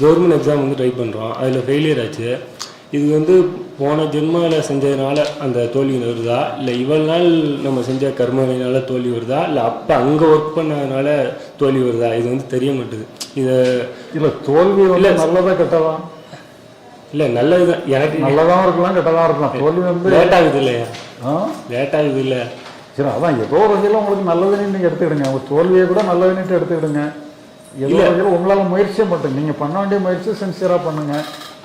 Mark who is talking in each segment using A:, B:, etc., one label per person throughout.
A: Government exam வந்து try பண்ணுறோம் அதில் ஃபெயிலியர் ஆச்சு. இது வந்து போன ஜென்மாவில் செஞ்சதுனால அந்த தோல்வி வருதா? இல்லை இவ்வளவு நாள் நம்ம செஞ்ச கர்மவினால தோல்வி வருதா? இல்லை அப்போ அங்கே ஒர்க் பண்ணதுனால தோல்வி வருதா? இது வந்து தெரிய மாட்டுது. இதை
B: இல்ல தோல்வி வந்து நல்லதா கெட்டதா?
A: இல்லை நல்லது தான் எனக்கு
B: நல்லதாவும் இருக்கலாம் கெட்டதா இருக்கலாம். தோல்வி வந்து
A: லேட் ஆகுது இல்லையா
B: ஆ?
A: லேட் ஆகுது இல்லை
B: சரி அதான் ஏதோ ஒரு வகையில் உங்களுக்கு நல்லதுன்னு எடுத்துக்கிடுங்க. உங்க தோல்வியை கூட நல்லதுன்னுட்டு எடுத்துக்கிடுங்க. ஏதோ வகையில் உங்களால முயற்சியே மட்டும் நீங்க பண்ண வேண்டிய முயற்சி சின்சியரா பண்ணுங்க.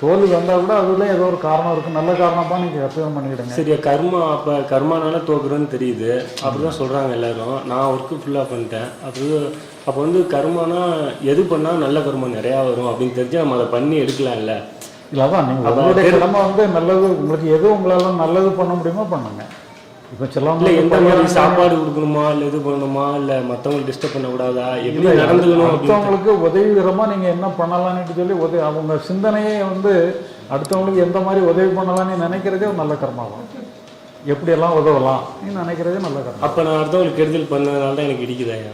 B: தோல்வி வந்தா கூட அதுல ஏதோ ஒரு காரணம் இருக்கு நல்ல காரணமா நீங்க கற்பனை பண்ணிக்கிடுங்க.
A: சரியா கர்மா அப்போ கர்மானால தோக்குறோன்னு தெரியுது. அப்படிதான் சொல்கிறாங்க எல்லாரும். நான் ஒர்க்கு ஃபுல்லாக பண்ணிட்டேன். அப்போ அப்போ வந்து கர்மானா எது பண்ணால் நல்ல கர்மா நிறையா வரும் அப்படின்னு தெரிஞ்சு நம்ம அதை பண்ணி எடுக்கலாம்ல.
B: இல்ல அதான். நீங்க உங்களுடைய கடமை வந்து நல்லது உங்களுக்கு எது உங்களால நல்லது பண்ண முடியுமோ பண்ணுங்க. இப்ப
A: இல்லை
B: சிலவங்க
A: எந்த மாதிரி சாப்பாடு கொடுக்கணுமா? இல்லை இது பண்ணணுமா? இல்லை மற்றவங்களுக்கு டிஸ்டர்ப் பண்ணக்கூடாதா எப்படி நடந்துக்கணும்
B: அடுத்தவங்களுக்கு உதவிகரமா நீங்க என்ன பண்ணலாம்னு சொல்லி உதவி அவங்க சிந்தனையே வந்து அடுத்தவங்களுக்கு எந்த மாதிரி உதவி பண்ணலாம்னு நினைக்கிறதே ஒரு நல்ல கர்மா தான் எப்படியெல்லாம் உதவலாம்? நீ நினைக்கிறதே நல்ல கர்மா.
A: அப்போ நான் அடுத்தவங்களுக்கு கெடுதல் பண்ணதுனால தான் எனக்கு இடிக்குதாயா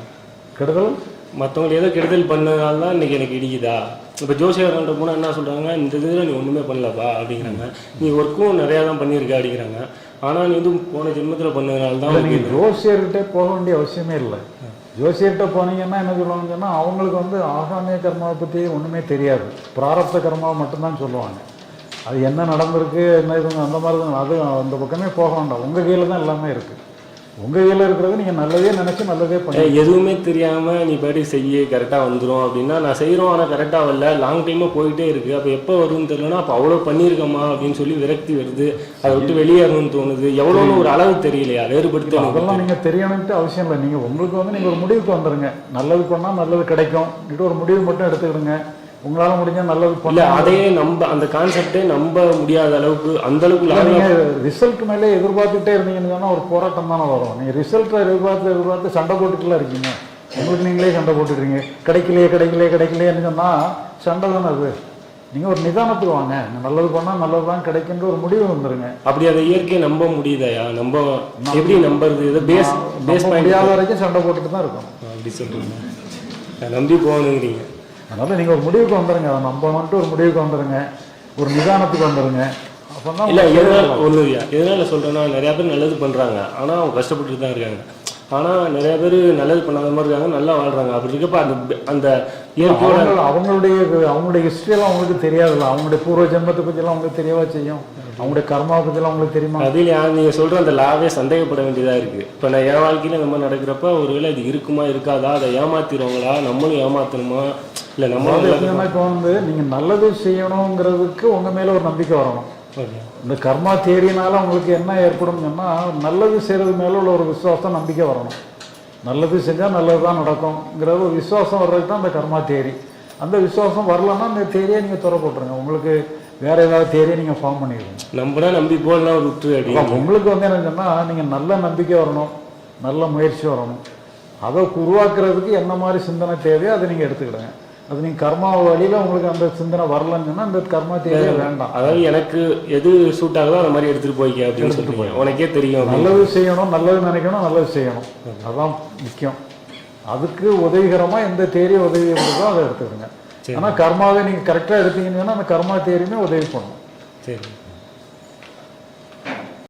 B: கெடுதல்?
A: மற்றவங்களுக்கு ஏதோ கெடுதல் பண்ணதுனால தான் இன்னைக்கு எனக்கு இடிக்குதா? இப்போ ஜோசியர்கிட்ட போனால் என்ன சொல்கிறாங்க இந்த இதில் நீ ஒன்றுமே பண்ணலப்பா அப்படிங்கிறாங்க. நீ ஒர்க்கும் நிறையா தான் பண்ணியிருக்க அப்படிங்கிறாங்க. ஆனால் நீ வந்து போன ஜென்மத்தில் பண்ணதுனால தான்
B: இல்ல,
A: உனக்கு
B: நீங்க ஜோசியர்கிட்ட போக வேண்டிய அவசியமே இல்லை. ஜோசியர்கிட்ட போனீங்கன்னா என்ன சொல்லுவாங்கன்னு சொன்னா அவங்களுக்கு வந்து ஆகாமிய கர்மாவை பத்தி ஒண்ணுமே தெரியாது. பிராரப்த கர்மாவை மட்டும்தான் சொல்லுவாங்க. அது என்ன நடந்திருக்கு என்ன இது அந்த மாதிரி தான் அது அந்த பக்கமே போக வேண்டாம். உங்க கையில தான் எல்லாமே இருக்கு. உங்க கையில இருக்கிறது நீங்க நல்லதே நினைச்சு நல்லதே பண்ணி
A: எதுவுமே தெரியாம நீ பாட்டுக்கு செய்ய கரெக்டா வந்துரும் அப்படின்னா நான் செய்றோம் ஆனா கரெக்டா வரல. லாங் டைமா போயிட்டே இருக்கு. அப்ப எப்போ வரும்னு தெரியலனா அப்ப அவ்வளவு பண்ணியிருக்கமா அப்படின்னு சொல்லி விரக்தி வருது. அதை விட்டு வெளியேறணும்னு தோணுது. எவ்வளோன்னு ஒரு அளவு தெரியலையா வேறுபடுத்த
B: அதெல்லாம் நீங்க தெரியணும்ட்டு அவசியம் இல்லை. நீங்க உங்களுக்கு வந்து நீங்க ஒரு முடிவுக்கு வந்துருங்க. நல்லது பண்ணா நல்லது கிடைக்கும். ஒரு முடிவு மட்டும் எடுத்துக்கிடுங்க. உங்களால முடிஞ்ச நல்லது
A: இல்ல அதையே நம்ப அந்த கான்செப்டே நம்ப முடியாத அளவுக்கு அந்த அளவுக்கு
B: இல்ல,
A: long
B: நீங்க
A: ஆ-
B: ரிசல்ட் மேலே எதிர்பார்த்துட்டே இருந்தீங்கன்னு சொன்னா ஒரு போராட்டம் தானே வரும். நீங்க ரிசல்ட்டை எதிர்பார்த்து எதிர்பார்த்து சண்டை போட்டுட்டுலாம் இருக்கீங்க. உங்களுக்கு நீங்களே சண்டை போட்டுக்கிறீங்க கிடைக்கலையே கிடைக்கலையே கிடைக்கலையேன்னு சொன்னா சண்டை தானே அது. நீங்க ஒரு நிதானத்துக்கு வாங்க. நல்லது பண்ணா நல்லது தான் கிடைக்குன்ற ஒரு முடிவு வந்துருங்க.
A: அப்படி அதை இயற்கையை நம்ப முடியுதாயா நம்ப எப்படி நம்புறது? இது பேஸ் பேஸ்
B: முடியாத வரைக்கும் சண்டை போட்டுட்டு தான் இருக்கும்
A: அப்படி சொல்றீங்க. நான் நம்பி போகணுங்கிறீங்க.
B: அதனால நீங்க ஒரு முடிவுக்கு வந்துருங்க. அதை நம்பணும்ட்டு ஒரு முடிவுக்கு வந்துருங்க. ஒரு நிதானத்துக்கு வந்துருங்க. அப்பதான்
A: இல்ல எதனால ஒண்ணு இல்லையா எதனால சொல்றேன்னா நிறைய பேர் நல்லது பண்றாங்க. ஆனா அவங்க கஷ்டப்பட்டு தான் இருக்காங்க. ஆனா நிறைய பேர் நல்லது பண்ணாத மாதிரி இருக்காங்க நல்லா வாழ்றாங்க. அப்படி இருக்கப்ப அந்த அந்த இயற்கையோட
B: அவங்க அவங்களுடைய அவங்களுடைய எல்லாம் அவங்களுக்கு தெரியாதுல்ல. அவங்களுடைய பூர்வ ஜென்மத்தை பத்தி எல்லாம் அவங்களுக்கு தெரியவா செய்யும் அவங்களுடைய கர்மாவை எல்லாம் அவங்களுக்கு தெரியுமா?
A: அதில் யா- நீங்க சொல்ற அந்த லாவே சந்தேகப்பட வேண்டியதா இருக்கு. இப்ப நான் என் வாழ்க்கையில இந்த மாதிரி நடக்கிறப்ப ஒருவேளை இது இருக்குமா இருக்காதா? அதை ஏமாத்திடுவாங்களா? நம்மளும் ஏமாத்தணுமா? இல்ல நம்மளும்
B: எப்படின்னா இப்போ வந்து நீங்க நல்லது செய்யணுங்கிறதுக்கு உங்க மேல ஒரு நம்பிக்கை வரணும். இந்த கர்மா தேரினால உங்களுக்கு என்ன ஏற்படும் நல்லது செய்யறது மேல உள்ள ஒரு விசுவாசம் நம்பிக்கை வரணும். நல்லது செஞ்சா நல்லது தான் நடக்கும்ங்கிற ஒரு விசுவாசம் வர்றதுக்கு தான் அந்த கர்மா தேரி அந்த விசுவாசம் வரலன்னா அந்த தேரியை நீங்க துறை போட்டுருங்க. உங்களுக்கு வேற ஏதாவது தேரியை நீங்க ஃபார்ம் பண்ணிடுங்க
A: நம்பினா நம்பி போடலாம் அப்படி
B: அதான் உங்களுக்கு வந்து என்ன சொன்னா நீங்க நல்ல நம்பிக்கை வரணும் நல்ல முயற்சி வரணும். அதை உருவாக்குறதுக்கு என்ன மாதிரி சிந்தனை தேவையோ அதை நீங்க எடுத்துக்கிடுங்க. அது நீங்க கர்மா வழியில உங்களுக்கு அந்த சிந்தனை வரலன்னு சொன்னா அந்த கர்மா தேவையே வேண்டாம்.
A: அதாவது எனக்கு எது சூட் ஆகுதோ அந்த மாதிரி எடுத்துட்டு போய்க்க அப்படின்னு சொல்லிட்டு உனக்கே தெரியும்.
B: நல்லது செய்யணும் நல்லது நினைக்கணும் நல்லது செய்யணும். அதான் முக்கியம். அதுக்கு உதவிகரமா எந்த தேரி உதவி கொடுக்கோ அதை எடுத்துக்கிடுங்க.
A: சரி.
B: ஆனா கர்மாவை நீங்க கரெக்டா எடுத்தீங்கன்னு அந்த கர்மா தேரியுமே உதவி பண்ணும்
A: சரி